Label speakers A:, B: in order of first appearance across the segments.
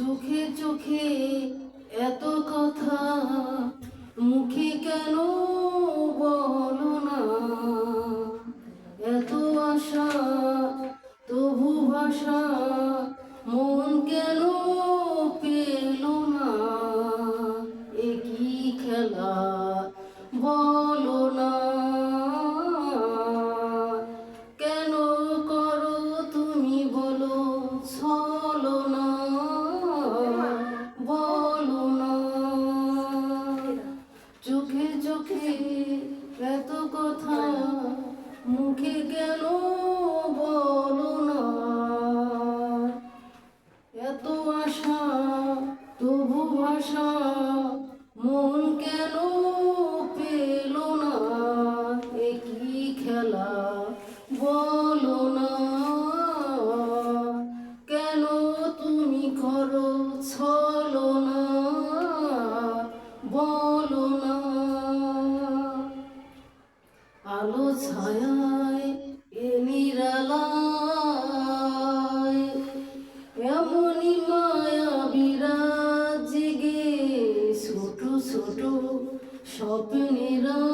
A: চোখে চোখে এত কথা, মুখে কেন বলো না? এত আশা, তবু ভাষা মন কেন পেল না? একই খেলা বলো না? কেন করো তুমি বলো? ছলো চোখে এত কথা মুখে কেন বলো না? এত আশা তবু ভাষা আলো ছায় এ নিরালায় এমনই মায়া বিরাজ জেগে ছোট ছোট স্বপ্নেরা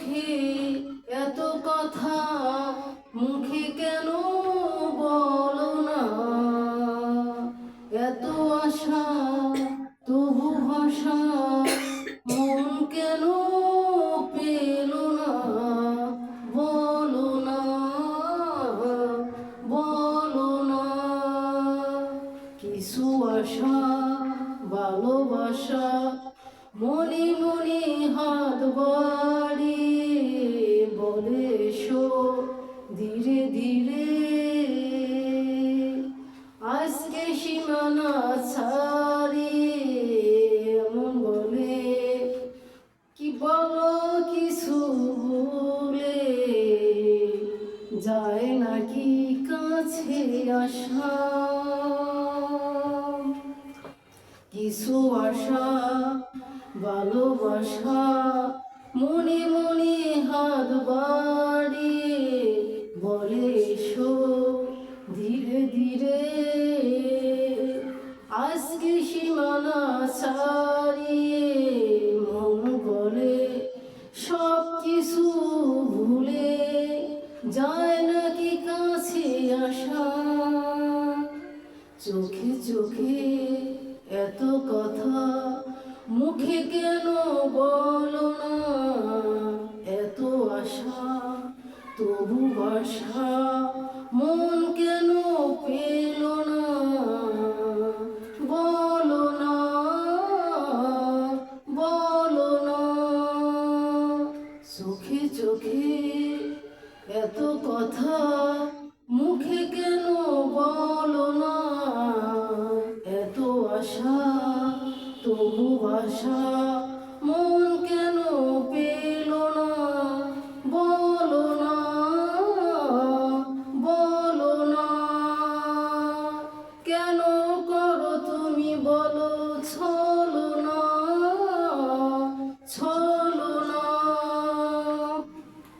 A: চোখে এত কথা, মুখে কেন বলো না? এত আশা, তবু ভাষা কেন না? বলো না বলো না। কিছু আশা, ভালোবাসা, মনে মনে হাত বাড়িয়ে কিছু আশা, ভালোবাসা, মনে মনে হাত বাড়িয়ে বলে এসো ধীরে ধীরে। আজকে সীমানা ছাড়িয়ে মন বলে সব কিছু ভুলে যায় নাকি কাছে আসা। চোখে চোখে এত কথা মুখে কেন বলো না? এত আশা, তবু বাসা মন কেন পেল না? বলো না বলো না। চোখে চোখে এত কথা মুখে কেন বলো না? আশা তবু ভাষা